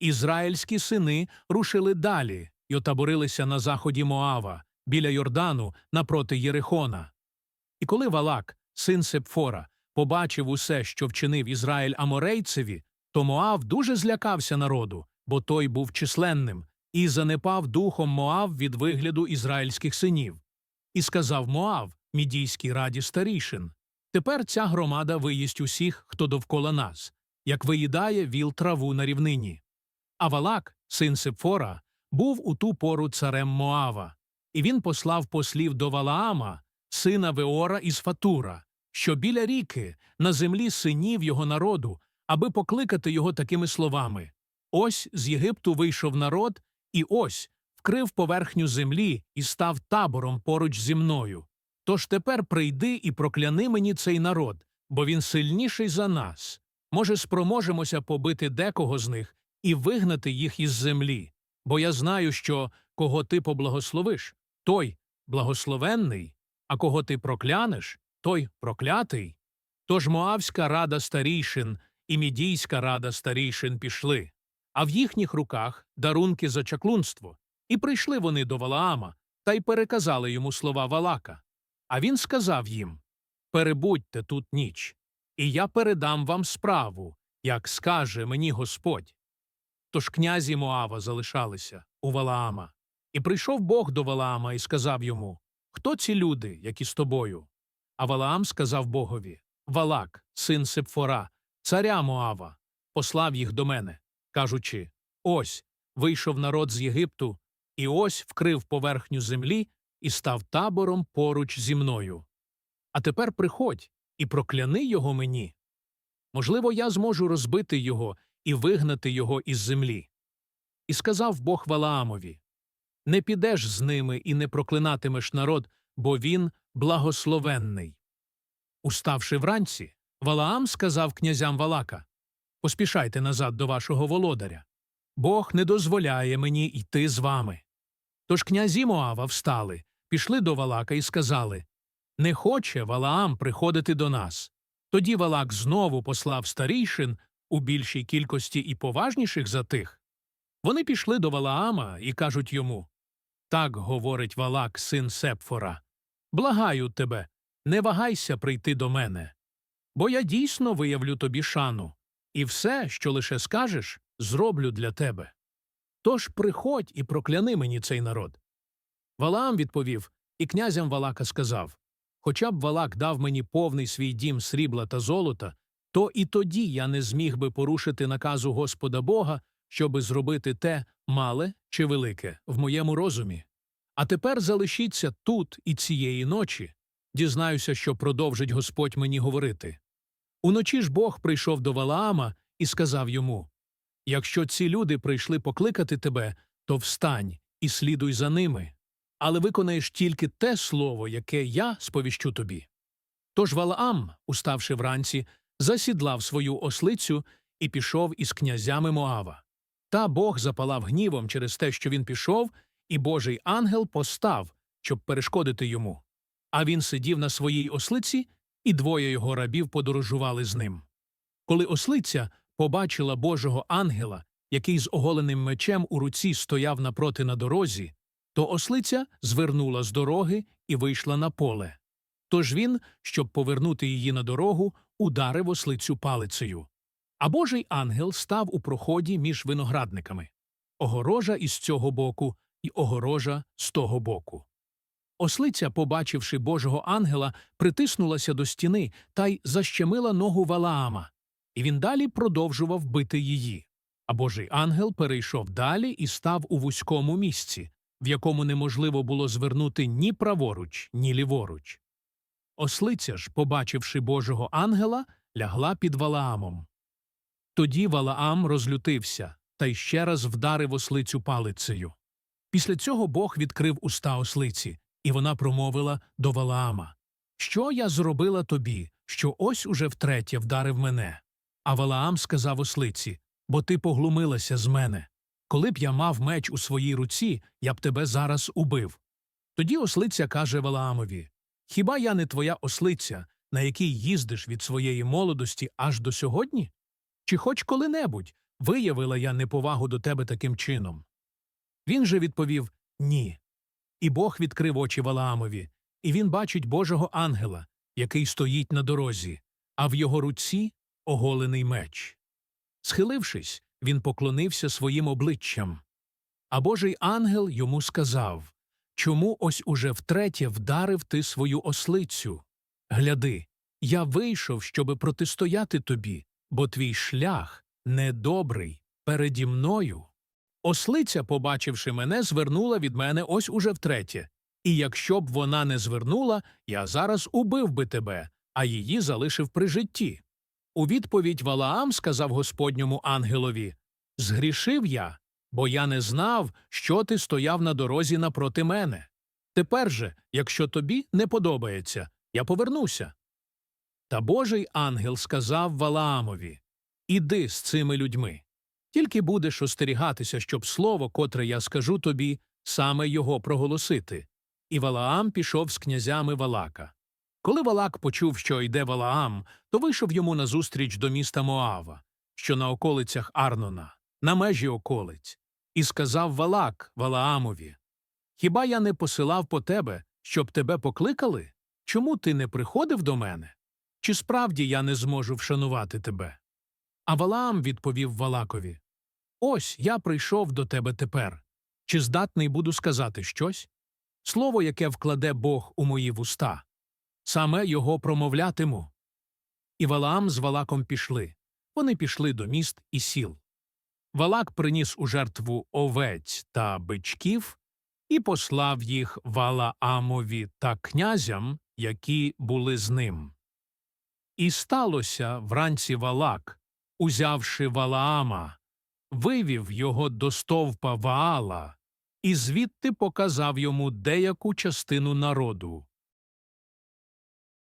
ізраїльські сини рушили далі й отаборилися на заході Моава, біля Йордану, напроти Єрихона. І коли Валак, син Сепфора, побачив усе, що вчинив Ізраїль Аморейцеві, то Моав дуже злякався народу, бо той був численним, і занепав духом Моав від вигляду ізраїльських синів. І сказав Моав, мідійській раді старішин, тепер ця громада виїсть усіх, хто довкола нас, як виїдає віл траву на рівнині. А Валак, син Сепфора, був у ту пору царем Моава, і він послав послів до Валаама, сина Веора із Фатура, що біля ріки, на землі синів його народу, аби покликати його такими словами Ось з Єгипту вийшов народ, і ось вкрив поверхню землі і став табором поруч зі мною. Тож тепер прийди і прокляни мені цей народ, бо він сильніший за нас. Може, спроможемося побити декого з них і вигнати їх із землі. Бо я знаю, що кого ти поблагословиш, той благословенний, а кого ти проклянеш, той проклятий. Тож Моавська рада старійшин і Мідійська рада старійшин пішли, а в їхніх руках дарунки за чаклунство. І прийшли вони до Валаама та й переказали йому слова Валака. А він сказав їм Перебудьте тут ніч, і я передам вам справу, як скаже мені Господь. Тож князі Моава залишалися у Валаама. І прийшов Бог до Валаама і сказав йому Хто ці люди, які з тобою? А Валаам сказав Богові Валак, син Сепфора, царя Моава, послав їх до мене, кажучи Ось вийшов народ з Єгипту, і ось вкрив поверхню землі і став табором поруч зі мною. А тепер приходь і прокляни його мені. Можливо, я зможу розбити його і вигнати його із землі. І сказав Бог Валаамові Не підеш з ними і не проклинатимеш народ, бо він благословенний. Уставши вранці, Валаам сказав князям Валака Поспішайте назад до вашого володаря. Бог не дозволяє мені йти з вами. Тож князі Моава встали, пішли до Валака і сказали Не хоче Валаам приходити до нас. Тоді Валак знову послав старійшин у більшій кількості і поважніших за тих. Вони пішли до Валаама і кажуть йому Так говорить Валак, син Сепфора. Благаю тебе, не вагайся прийти до мене. Бо я дійсно виявлю тобі шану, і все, що лише скажеш, зроблю для тебе. Тож приходь і прокляни мені цей народ. Валаам відповів, і князям Валака сказав Хоча б Валак дав мені повний свій дім срібла та золота, то і тоді я не зміг би порушити наказу Господа Бога, щоби зробити те мале чи велике в моєму розумі. А тепер залишіться тут і цієї ночі. Дізнаюся, що продовжить Господь мені говорити. Уночі ж Бог прийшов до Валаама і сказав йому Якщо ці люди прийшли покликати тебе, то встань і слідуй за ними, але виконаєш тільки те слово, яке я сповіщу тобі. Тож Валаам, уставши вранці, засідлав свою ослицю і пішов із князями Моава. Та Бог запалав гнівом через те, що він пішов, і Божий ангел постав, щоб перешкодити йому. А він сидів на своїй ослиці, і двоє його рабів подорожували з ним. Коли ослиця побачила Божого ангела, який з оголеним мечем у руці стояв напроти на дорозі, то ослиця звернула з дороги і вийшла на поле. Тож він, щоб повернути її на дорогу, ударив ослицю палицею. А Божий ангел став у проході між виноградниками огорожа із цього боку і огорожа з того боку. Ослиця, побачивши Божого ангела, притиснулася до стіни та й защемила ногу Валаама, і він далі продовжував бити її. А Божий ангел перейшов далі і став у вузькому місці, в якому неможливо було звернути ні праворуч, ні ліворуч. Ослиця ж, побачивши Божого ангела, лягла під Валаамом. Тоді Валаам розлютився та й ще раз вдарив ослицю палицею. Після цього Бог відкрив уста ослиці, і вона промовила до Валаама Що я зробила тобі, що ось уже втретє вдарив мене? А Валаам сказав ослиці Бо ти поглумилася з мене. Коли б я мав меч у своїй руці, я б тебе зараз убив. Тоді ослиця каже Валаамові Хіба я не твоя ослиця, на якій їздиш від своєї молодості аж до сьогодні? Чи хоч коли-небудь виявила я неповагу до тебе таким чином? Він же відповів Ні. І Бог відкрив очі Валаамові, і він бачить Божого ангела, який стоїть на дорозі, а в його руці оголений меч. Схилившись, він поклонився своїм обличчям. А Божий ангел йому сказав Чому ось уже втретє вдарив ти свою ослицю? Гляди, я вийшов, щоби протистояти тобі, бо твій шлях недобрий переді мною. Ослиця, побачивши мене, звернула від мене ось уже втретє. І якщо б вона не звернула, я зараз убив би тебе, а її залишив при житті. У відповідь Валаам сказав Господньому ангелові Згрішив я, бо я не знав, що ти стояв на дорозі напроти мене. Тепер же, якщо тобі не подобається, я повернуся. Та Божий ангел сказав Валаамові Іди з цими людьми. Тільки будеш остерігатися, щоб слово, котре я скажу тобі, саме його проголосити. І Валаам пішов з князями Валака. Коли Валак почув, що йде Валаам, то вийшов йому назустріч до міста Моава, що на околицях Арнона, на межі околиць, і сказав Валак Валаамові Хіба я не посилав по тебе, щоб тебе покликали? Чому ти не приходив до мене? Чи справді я не зможу вшанувати тебе? А Валаам відповів Валакові Ось я прийшов до тебе тепер. Чи здатний буду сказати щось? Слово, яке вкладе Бог у мої вуста, саме його промовлятиму. І Валаам з Валаком пішли. Вони пішли до міст і сіл. Валак приніс у жертву овець та бичків і послав їх Валаамові та князям, які були з ним. І сталося вранці Валак, узявши Валаама, вивів його до стовпа Ваала і звідти показав йому деяку частину народу.